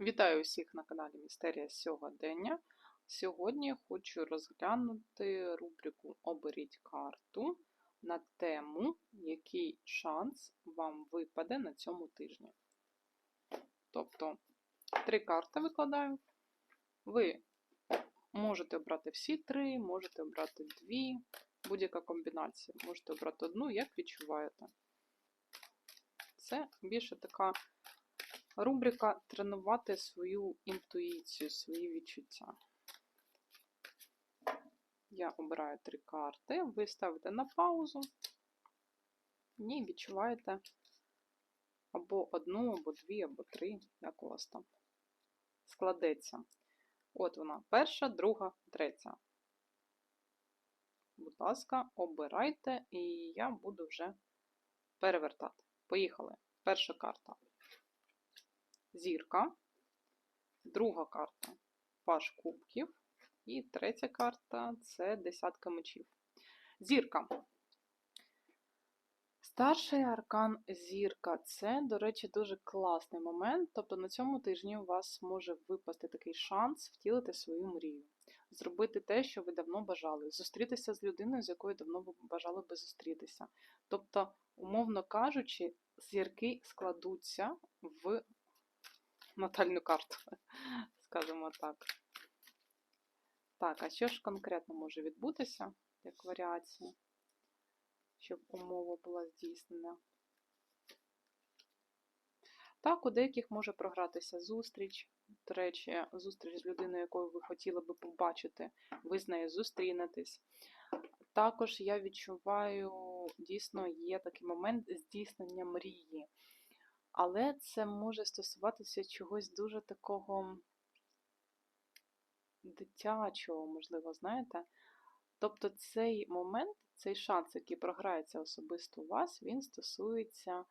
Вітаю усіх на каналі Містерія сьогодення. Сьогодні я хочу розглянути рубрику Оберіть карту на тему, який шанс вам випаде на цьому тижні. Тобто, три карти викладаю. Ви можете обрати всі три, можете обрати дві, будь-яка комбінація. Можете обрати одну, як відчуваєте. Це більше така рубрика тренувати свою інтуїцію, свої відчуття. Я обираю три карти, ви ставите на паузу і відчуваєте або одну, або дві, або три, як у вас там складеться. От вона, перша, друга, третя. Будь ласка, обирайте, і я буду вже перевертати. Поїхали. Перша карта зірка, друга карта паш кубків, і третя карта це десятка мечів. Зірка. Старший аркан зірка це, до речі, дуже класний момент. Тобто на цьому тижні у вас може випасти такий шанс втілити свою мрію, зробити те, що ви давно бажали, зустрітися з людиною, з якою давно бажали би зустрітися. Тобто, умовно кажучи, зірки складуться в натальну карту, скажімо так. Так, а що ж конкретно може відбутися, як варіація, щоб умова була здійснена? Так, у деяких може програтися зустріч. До речі, зустріч з людиною, якою ви хотіли би побачити, ви з нею зустрінетесь. Також я відчуваю, дійсно, є такий момент здійснення мрії. Але це може стосуватися чогось дуже такого дитячого, можливо, знаєте. Тобто цей момент, цей шанс, який програється особисто у вас, він стосується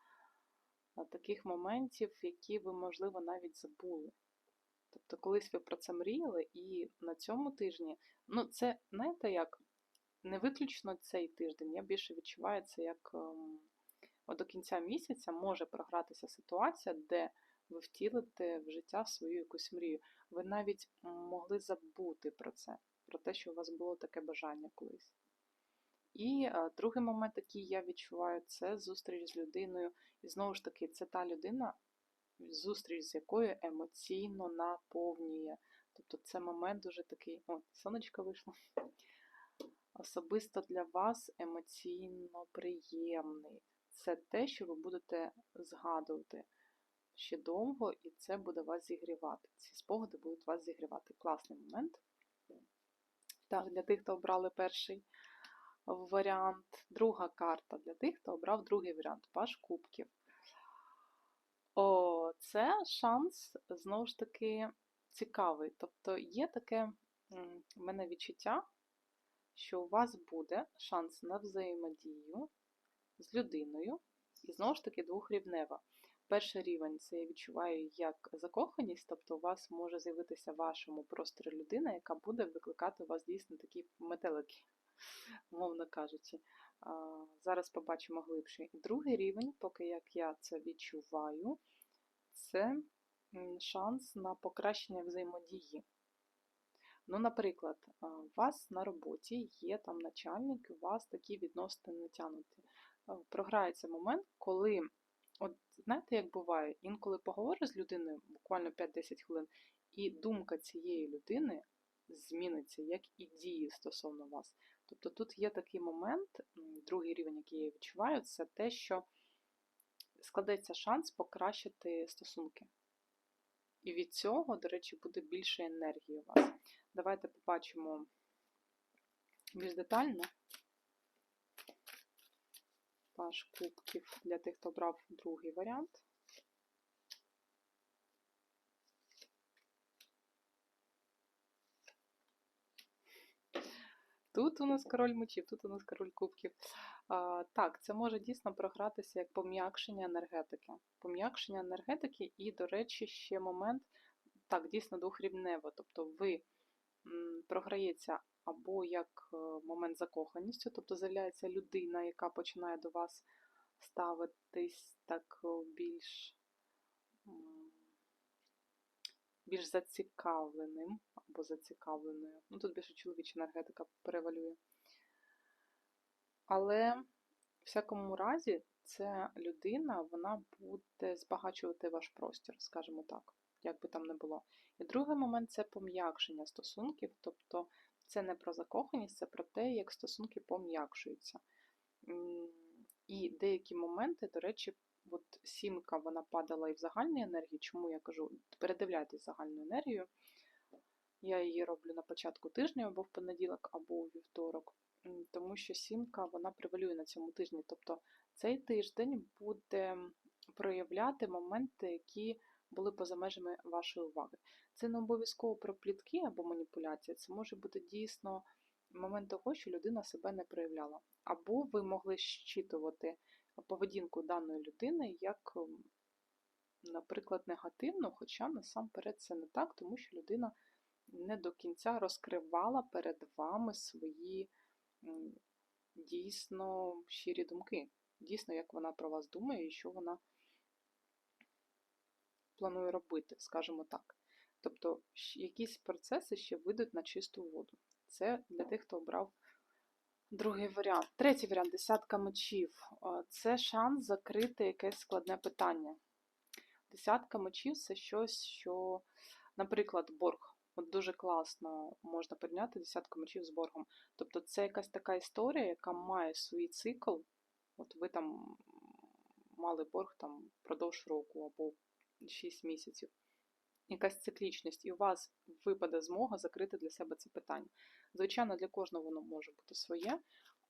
таких моментів, які ви, можливо, навіть забули. Тобто, колись ви про це мріяли, і на цьому тижні, ну, це, знаєте, як не виключно цей тиждень, я більше відчуваю це як. Ем, от до кінця місяця може програтися ситуація, де ви втілите в життя свою якусь мрію. Ви навіть могли забути про це, про те, що у вас було таке бажання колись. І другий момент, який я відчуваю, це зустріч з людиною. І знову ж таки, це та людина, зустріч з якою емоційно наповнює. Тобто це момент дуже такий, о, сонечко вийшло. Особисто для вас емоційно приємний це те, що ви будете згадувати ще довго, і це буде вас зігрівати. Ці спогади будуть вас зігрівати. Класний момент. Так, для тих, хто обрали перший варіант, друга карта для тих, хто обрав другий варіант паш кубків. О, це шанс, знову ж таки, цікавий. Тобто є таке в мене відчуття, що у вас буде шанс на взаємодію з людиною, і знову ж таки двохрівнева. Перший рівень це я відчуваю як закоханість, тобто у вас може з'явитися в вашому просторі людина, яка буде викликати у вас дійсно такі метелики, мовно кажучи. Зараз побачимо глибше. Другий рівень, поки як я це відчуваю, це шанс на покращення взаємодії. Ну, наприклад, у вас на роботі є там начальник, у вас такі відносини натягнуті. Е, програється момент, коли, от знаєте, як буває, інколи поговориш з людиною буквально 5-10 хвилин, і думка цієї людини зміниться, як і дії стосовно вас. Тобто тут є такий момент, другий рівень, який я відчуваю, це те, що складеться шанс покращити стосунки. І від цього, до речі, буде більше енергії у вас. Давайте побачимо більш детально паш кубків для тих, хто брав другий варіант. Тут у нас король мечів, тут у нас король кубків. А, Так, це може дійсно програтися як пом'якшення енергетики. Пом'якшення енергетики, і, до речі, ще момент, так, дійсно двохрівнево. Тобто ви програється або як е, момент закоханістю, тобто з'являється людина, яка починає до вас ставитись так е, більш більш зацікавленим або зацікавленою. Ну, тут більше чоловіча енергетика перевалює. Але в всякому разі, ця людина вона буде збагачувати ваш простір, скажімо так, як би там не було. І другий момент це пом'якшення стосунків, тобто це не про закоханість, це про те, як стосунки пом'якшуються. І деякі моменти, до речі, от сімка вона падала і в загальній енергії. Чому я кажу, передивляйтесь загальну енергію. Я її роблю на початку тижня або в понеділок, або у вівторок, тому що сімка вона превалює на цьому тижні. Тобто цей тиждень буде проявляти моменти, які були поза межами вашої уваги. Це не обов'язково про плітки або маніпуляції, це може бути дійсно момент того, що людина себе не проявляла. Або ви могли щитувати поведінку даної людини як, наприклад, негативну, хоча насамперед це не так, тому що людина не до кінця розкривала перед вами свої дійсно щирі думки. Дійсно, як вона про вас думає і що вона планує робити, скажімо так. Тобто якісь процеси ще вийдуть на чисту воду. Це для тих, хто обрав другий варіант. Третій варіант десятка мечів. Це шанс закрити якесь складне питання. Десятка мечів це щось, що, наприклад, борг. От дуже класно можна порівняти десятку мечів з боргом. Тобто це якась така історія, яка має свій цикл. От ви там мали борг там впродовж року або 6 місяців. Якась циклічність, і у вас випаде змога закрити для себе це питання. Звичайно, для кожного воно може бути своє,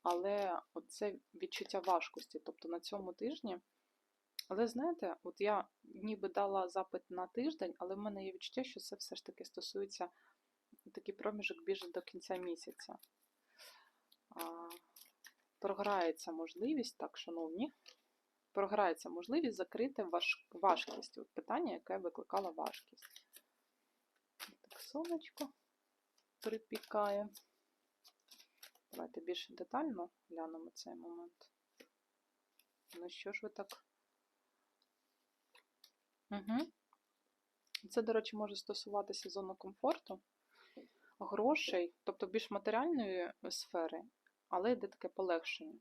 але це відчуття важкості. Тобто на цьому тижні. Але знаєте, от я ніби дала запит на тиждень, але в мене є відчуття, що це все ж таки стосується такий проміжок більше до кінця місяця. Програється можливість, так, шановні, програється можливість закрити важ, важкість. От питання, яке викликало важкість. Так, сонечко припікає. Давайте більш детально глянемо цей момент. Ну що ж ви так? Угу. Це, до речі, може стосуватися зони комфорту, грошей, тобто більш матеріальної сфери, але йде таке полегшення.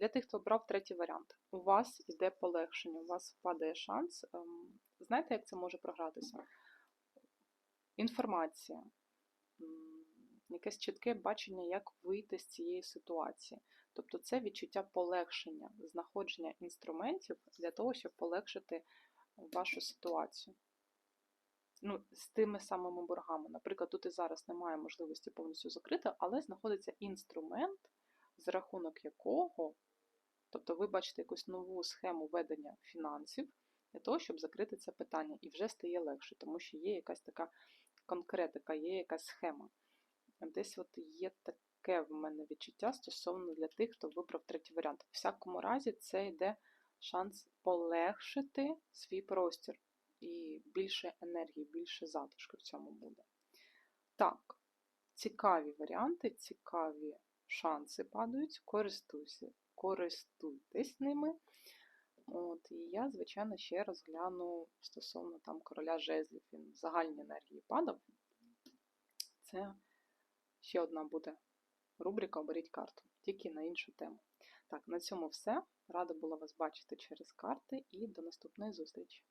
Для тих, хто обрав третій варіант, у вас йде полегшення, у вас падає шанс. Ем, Знаєте, як це може програтися? Інформація, якесь чітке бачення, як вийти з цієї ситуації. Тобто це відчуття полегшення, знаходження інструментів для того, щоб полегшити вашу ситуацію. Ну, з тими самими боргами. Наприклад, тут і зараз немає можливості повністю закрити, але знаходиться інструмент, за рахунок якого, тобто ви бачите якусь нову схему ведення фінансів для того, щоб закрити це питання. І вже стає легше, тому що є якась така конкретика, є якась схема. Десь от є таке в мене відчуття стосовно для тих, хто вибрав третій варіант. В всякому разі, це йде шанс полегшити свій простір. І більше енергії, більше затишку в цьому буде. Так, цікаві варіанти, цікаві шанси падають, користуйся, користуйтесь ними. От, І я, звичайно, ще розгляну стосовно там короля жезлів. Він в загальній енергії падав. Це ще одна буде рубрика Оберіть карту, тільки на іншу тему. Так, на цьому все. Рада була вас бачити через карти і до наступної зустрічі!